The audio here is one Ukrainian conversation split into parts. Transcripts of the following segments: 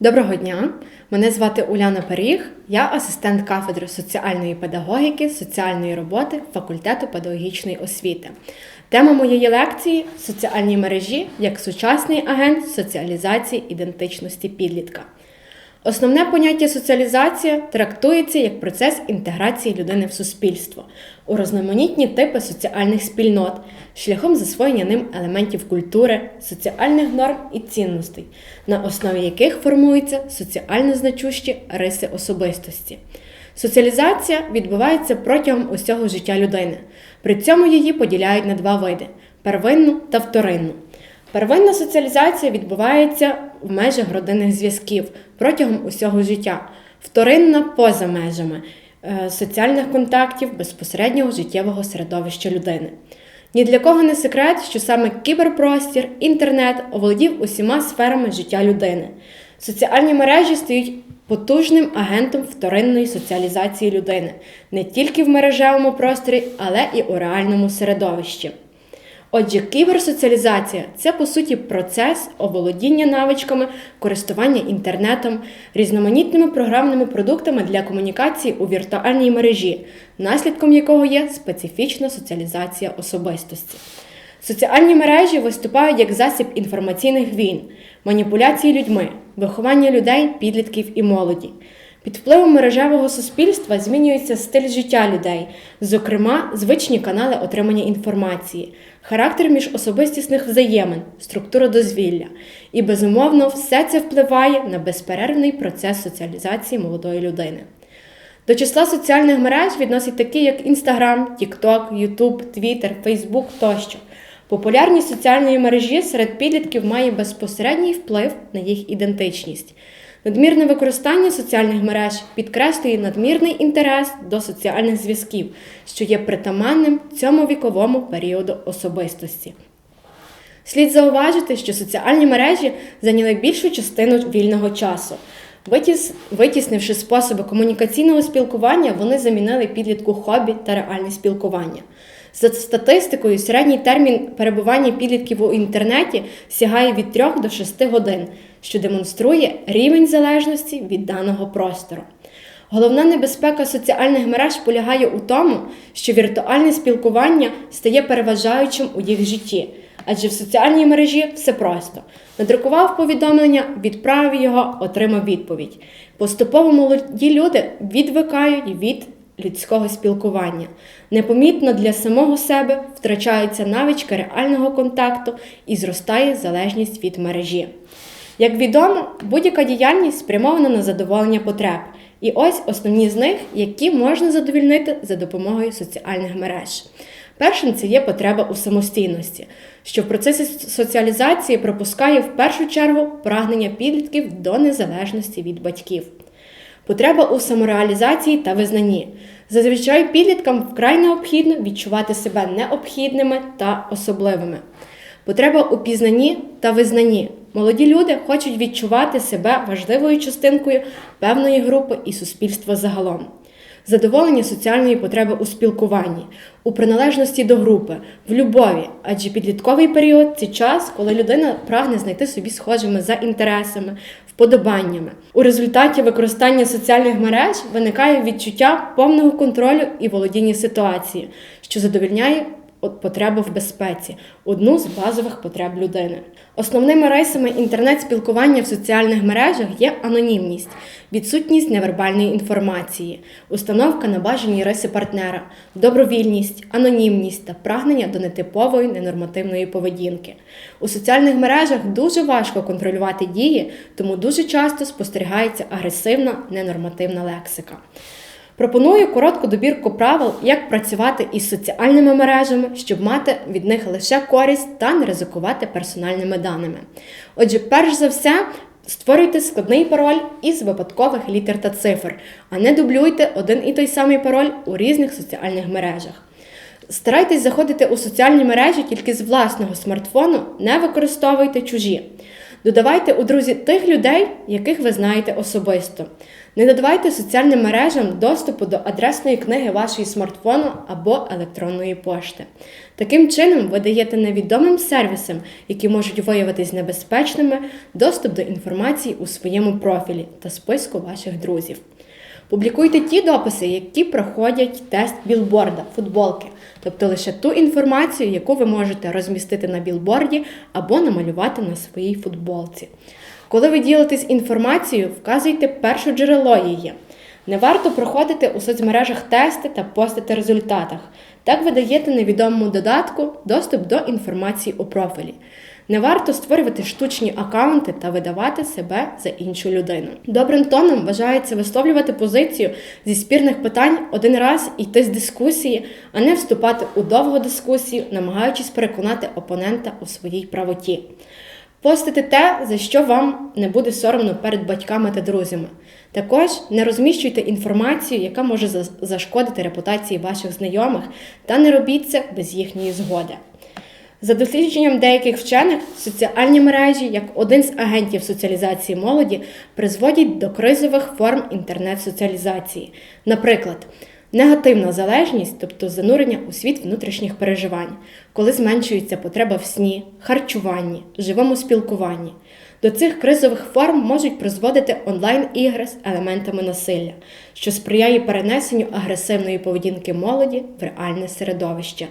Доброго дня! Мене звати Уляна Періг, я асистент кафедри соціальної педагогіки, соціальної роботи факультету педагогічної освіти. Тема моєї лекції соціальні мережі як сучасний агент соціалізації ідентичності підлітка. Основне поняття соціалізація трактується як процес інтеграції людини в суспільство у різноманітні типи соціальних спільнот, шляхом засвоєння ним елементів культури, соціальних норм і цінностей, на основі яких формуються соціально значущі риси особистості. Соціалізація відбувається протягом усього життя людини. При цьому її поділяють на два види первинну та вторинну. Первинна соціалізація відбувається в межах родинних зв'язків протягом усього життя, вторинна поза межами е, соціальних контактів безпосереднього життєвого середовища людини. Ні для кого не секрет, що саме кіберпростір, інтернет оволодів усіма сферами життя людини. Соціальні мережі стають потужним агентом вторинної соціалізації людини не тільки в мережевому просторі, але і у реальному середовищі. Отже, кіберсоціалізація це по суті процес оволодіння навичками, користування інтернетом, різноманітними програмними продуктами для комунікації у віртуальній мережі, наслідком якого є специфічна соціалізація особистості. Соціальні мережі виступають як засіб інформаційних війн, маніпуляції людьми, виховання людей, підлітків і молоді. Під впливом мережевого суспільства змінюється стиль життя людей, зокрема, звичні канали отримання інформації, характер міжособистісних взаємин, структура дозвілля. І, безумовно, все це впливає на безперервний процес соціалізації молодої людини. До числа соціальних мереж відносять такі, як Instagram, TikTok, YouTube, Twitter, Facebook тощо. Популярність соціальної мережі серед підлітків має безпосередній вплив на їх ідентичність. Надмірне використання соціальних мереж підкреслює надмірний інтерес до соціальних зв'язків, що є притаманним цьому віковому періоду особистості. Слід зауважити, що соціальні мережі зайняли більшу частину вільного часу. Витіс... Витіснивши способи комунікаційного спілкування, вони замінили підлітку хобі та реальне спілкування. За статистикою, середній термін перебування підлітків у інтернеті сягає від 3 до 6 годин, що демонструє рівень залежності від даного простору. Головна небезпека соціальних мереж полягає у тому, що віртуальне спілкування стає переважаючим у їх житті, адже в соціальній мережі все просто. Надрукував повідомлення, відправив його, отримав відповідь. Поступово молоді люди відвикають від людського спілкування. Непомітно для самого себе втрачаються навички реального контакту і зростає залежність від мережі. Як відомо, будь-яка діяльність спрямована на задоволення потреб. І ось основні з них, які можна задовільнити за допомогою соціальних мереж. Першим це є потреба у самостійності, що в процесі соціалізації пропускає в першу чергу прагнення підлітків до незалежності від батьків. Потреба у самореалізації та визнанні. Зазвичай підліткам вкрай необхідно відчувати себе необхідними та особливими. Потреба у пізнанні та визнанні. Молоді люди хочуть відчувати себе важливою частинкою певної групи і суспільства загалом. Задоволення соціальної потреби у спілкуванні, у приналежності до групи, в любові, адже підлітковий період це час, коли людина прагне знайти собі схожими за інтересами, вподобаннями. У результаті використання соціальних мереж виникає відчуття повного контролю і володіння ситуації, що задовільняє потребу в безпеці одну з базових потреб людини. Основними рисами інтернет-спілкування в соціальних мережах є анонімність, відсутність невербальної інформації, установка на бажані риси партнера, добровільність, анонімність та прагнення до нетипової ненормативної поведінки. У соціальних мережах дуже важко контролювати дії, тому дуже часто спостерігається агресивна ненормативна лексика. Пропоную коротку добірку правил, як працювати із соціальними мережами, щоб мати від них лише користь та не ризикувати персональними даними. Отже, перш за все, створюйте складний пароль із випадкових літер та цифр, а не дублюйте один і той самий пароль у різних соціальних мережах. Старайтесь заходити у соціальні мережі тільки з власного смартфону, не використовуйте чужі. Додавайте у друзі тих людей, яких ви знаєте особисто. Не додавайте соціальним мережам доступу до адресної книги вашої смартфону або електронної пошти. Таким чином, ви даєте невідомим сервісам, які можуть виявитись небезпечними, доступ до інформації у своєму профілі та списку ваших друзів. Публікуйте ті дописи, які проходять тест білборда, футболки, тобто лише ту інформацію, яку ви можете розмістити на білборді або намалювати на своїй футболці. Коли ви ділитесь інформацією, вказуйте перше джерело її. Не варто проходити у соцмережах тести та постити результатах. Так ви даєте невідомому додатку доступ до інформації у профілі. Не варто створювати штучні акаунти та видавати себе за іншу людину. Добрим тоном вважається висловлювати позицію зі спірних питань один раз йти з дискусії, а не вступати у довгу дискусію, намагаючись переконати опонента у своїй правоті. Постити те, за що вам не буде соромно перед батьками та друзями. Також не розміщуйте інформацію, яка може зашкодити репутації ваших знайомих, та не робіть це без їхньої згоди. За дослідженням деяких вчених, соціальні мережі, як один з агентів соціалізації молоді, призводять до кризових форм інтернет-соціалізації. Наприклад, негативна залежність, тобто занурення у світ внутрішніх переживань, коли зменшується потреба в сні, харчуванні, живому спілкуванні. До цих кризових форм можуть призводити онлайн-ігри з елементами насилля, що сприяє перенесенню агресивної поведінки молоді в реальне середовище.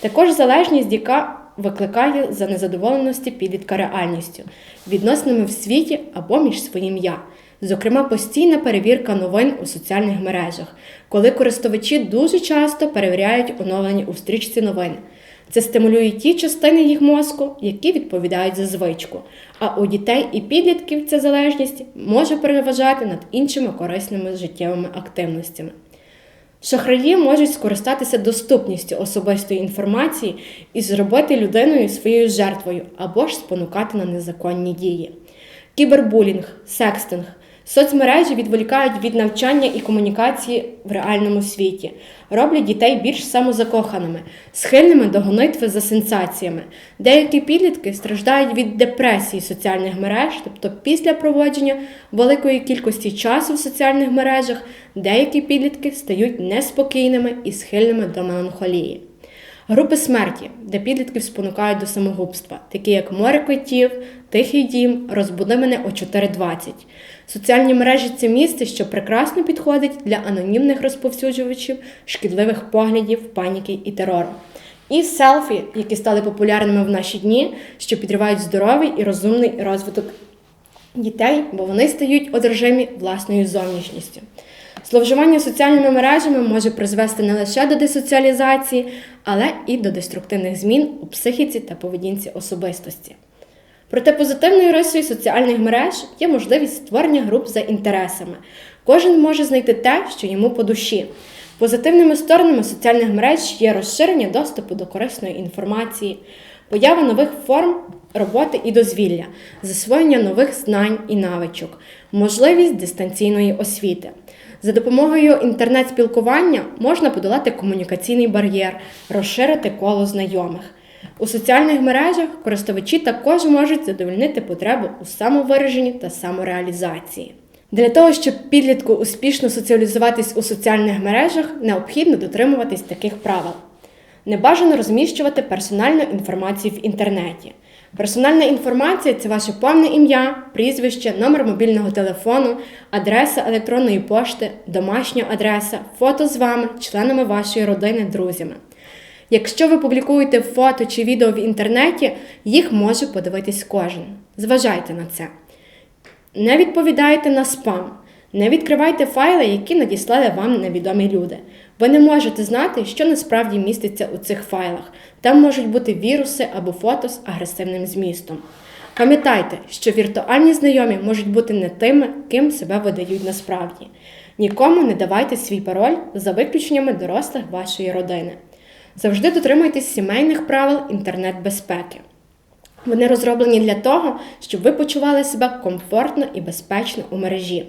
Також залежність, яка викликає за незадоволеності підлітка реальністю, відносинами в світі або між своїм я. Зокрема, постійна перевірка новин у соціальних мережах, коли користувачі дуже часто перевіряють оновлені у стрічці новин. Це стимулює ті частини їх мозку, які відповідають за звичку. А у дітей і підлітків ця залежність може переважати над іншими корисними життєвими активностями. Шахраї можуть скористатися доступністю особистої інформації і зробити людиною своєю жертвою або ж спонукати на незаконні дії. Кібербулінг, секстинг, Соцмережі відволікають від навчання і комунікації в реальному світі, роблять дітей більш самозакоханими, схильними до гонитви за сенсаціями. Деякі підлітки страждають від депресії соціальних мереж, тобто після проводження великої кількості часу в соціальних мережах, деякі підлітки стають неспокійними і схильними до меланхолії. Групи смерті, де підлітків спонукають до самогубства, такі як море котів, тихий дім, розбуди мене о 4.20. Соціальні мережі це місце, що прекрасно підходить для анонімних розповсюджувачів, шкідливих поглядів, паніки і терору. І селфі, які стали популярними в наші дні, що підривають здоровий і розумний розвиток дітей, бо вони стають одержимі власною зовнішністю. Зловживання соціальними мережами може призвести не лише до десоціалізації, але і до деструктивних змін у психіці та поведінці особистості. Проте позитивною рисою соціальних мереж є можливість створення груп за інтересами. Кожен може знайти те, що йому по душі. Позитивними сторонами соціальних мереж є розширення доступу до корисної інформації, поява нових форм роботи і дозвілля, засвоєння нових знань і навичок, можливість дистанційної освіти. За допомогою інтернет-спілкування можна подолати комунікаційний бар'єр, розширити коло знайомих. У соціальних мережах користувачі також можуть задовольнити потребу у самовираженні та самореалізації. Для того, щоб підлітку успішно соціалізуватись у соціальних мережах, необхідно дотримуватись таких правил. Не бажано розміщувати персональну інформацію в інтернеті. Персональна інформація це ваше повне ім'я, прізвище, номер мобільного телефону, адреса електронної пошти, домашня адреса, фото з вами, членами вашої родини, друзями. Якщо ви публікуєте фото чи відео в інтернеті, їх може подивитись кожен. Зважайте на це. Не відповідайте на спам. Не відкривайте файли, які надіслали вам невідомі люди. Ви не можете знати, що насправді міститься у цих файлах. Там можуть бути віруси або фото з агресивним змістом. Пам'ятайте, що віртуальні знайомі можуть бути не тими, ким себе видають насправді. Нікому не давайте свій пароль за виключеннями дорослих вашої родини. Завжди дотримуйтесь сімейних правил інтернет-безпеки. Вони розроблені для того, щоб ви почували себе комфортно і безпечно у мережі.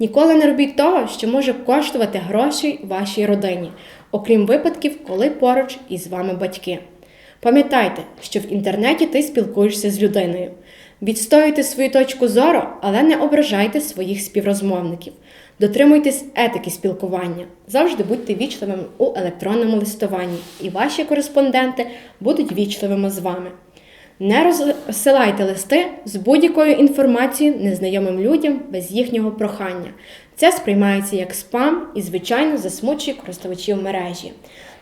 Ніколи не робіть того, що може коштувати грошей вашій родині, окрім випадків, коли поруч із вами батьки. Пам'ятайте, що в інтернеті ти спілкуєшся з людиною. Відстоюйте свою точку зору, але не ображайте своїх співрозмовників. Дотримуйтесь етики спілкування. Завжди будьте вічливими у електронному листуванні, і ваші кореспонденти будуть вічливими з вами. Не розсилайте листи з будь-якою інформацією незнайомим людям без їхнього прохання. Це сприймається як спам і, звичайно, засмучує користувачів мережі.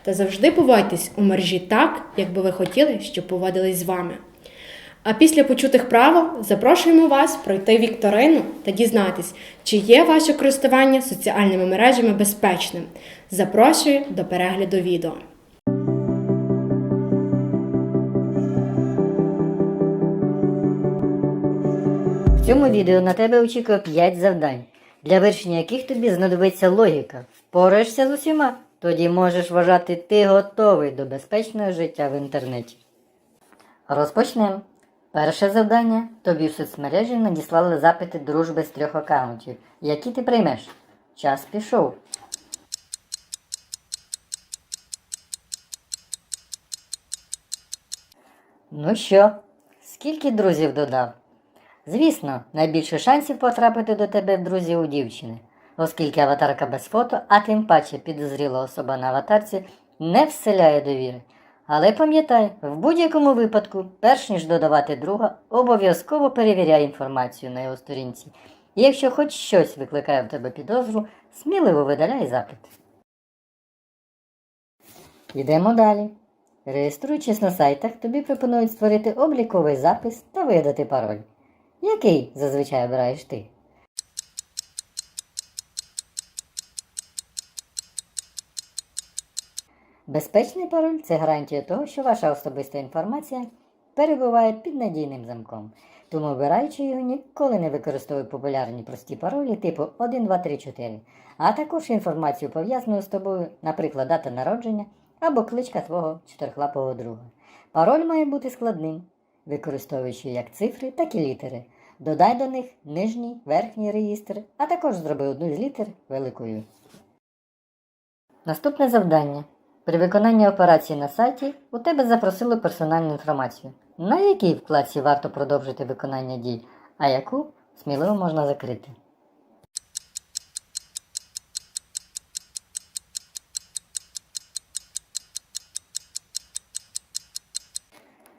Та завжди поводьтесь у мережі так, як би ви хотіли, щоб поводились з вами. А після почутих правил запрошуємо вас пройти вікторину та дізнатись, чи є ваше користування соціальними мережами безпечним. Запрошую до перегляду відео. Цьому відео на тебе очікує 5 завдань, для вирішення яких тобі знадобиться логіка. Впораєшся з усіма, тоді можеш вважати, ти готовий до безпечного життя в інтернеті. Розпочнемо. Перше завдання. Тобі в соцмережі надіслали запити дружби з трьох аккаунтів, які ти приймеш. Час пішов. Ну що, скільки друзів додав? Звісно, найбільше шансів потрапити до тебе в друзі у дівчини, оскільки аватарка без фото, а тим паче підозріла особа на аватарці, не вселяє довіри. Але пам'ятай, в будь-якому випадку, перш ніж додавати друга, обов'язково перевіряй інформацію на його сторінці. І якщо хоч щось викликає в тебе підозру, сміливо видаляй запит. Йдемо далі. Реєструючись на сайтах, тобі пропонують створити обліковий запис та видати пароль. Який зазвичай обираєш ти? Безпечний пароль це гарантія того, що ваша особиста інформація перебуває під надійним замком. Тому обираючи його, ніколи не використовуй популярні прості паролі типу 1, 2, 3, 4, а також інформацію пов'язану з тобою, наприклад, дата народження або кличка твого чотирихлапого друга. Пароль має бути складним, використовуючи як цифри, так і літери. Додай до них нижній, верхній реєстр, а також зроби одну з літер великою. Наступне завдання. При виконанні операції на сайті у тебе запросили персональну інформацію, на якій вкладці варто продовжити виконання дій, а яку сміливо можна закрити.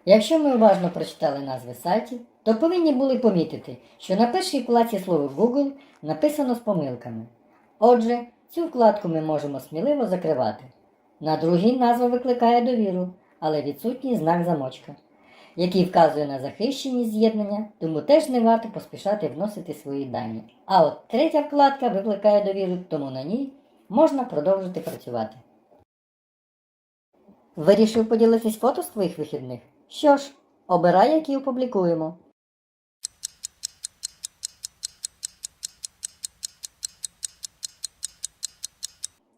Якщо ми уважно прочитали назви сайтів, то повинні були помітити, що на першій вкладці слово Google написано з помилками. Отже, цю вкладку ми можемо сміливо закривати. На другій назва викликає довіру, але відсутній знак замочка, який вказує на захищеність з'єднання, тому теж не варто поспішати вносити свої дані. А от третя вкладка викликає довіру, тому на ній можна продовжити працювати. Вирішив поділитись фото з твоїх вихідних? Що ж, обирай, які опублікуємо.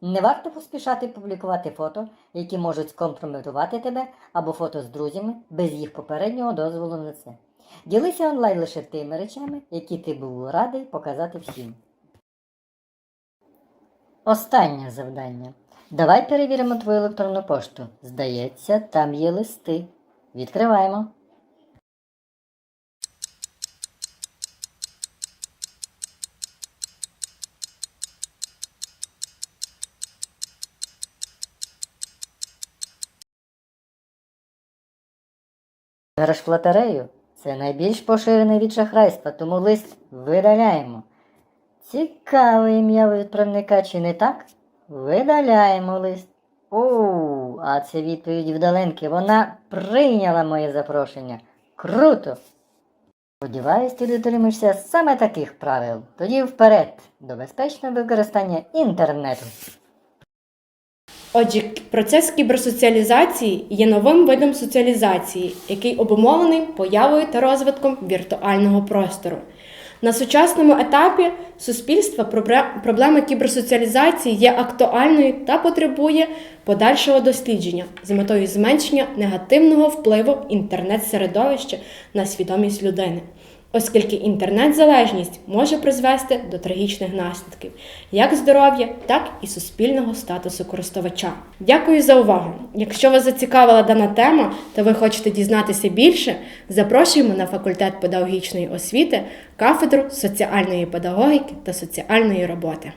Не варто поспішати публікувати фото, які можуть скомпрометувати тебе або фото з друзями без їх попереднього дозволу на це. Ділися онлайн лише тими речами, які ти був радий показати всім. Останнє завдання. Давай перевіримо твою електронну пошту. Здається, там є листи. Відкриваємо. Граш в це найбільш поширений від шахрайства, тому лист видаляємо. Цікаве ім'я відправника, чи не так? Видаляємо лист. О, а це відповідь вдаленки. Вона прийняла моє запрошення. Круто! Сподіваюсь, ти дотримаєшся саме таких правил. Тоді вперед до безпечного використання інтернету. Отже, процес кіберсоціалізації є новим видом соціалізації, який обумовлений появою та розвитком віртуального простору. На сучасному етапі суспільства проблема кіберсоціалізації є актуальною та потребує подальшого дослідження з метою зменшення негативного впливу інтернет-середовища на свідомість людини. Оскільки інтернет-залежність може призвести до трагічних наслідків як здоров'я, так і суспільного статусу користувача. Дякую за увагу! Якщо вас зацікавила дана тема та ви хочете дізнатися більше, запрошуємо на факультет педагогічної освіти кафедру соціальної педагогіки та соціальної роботи.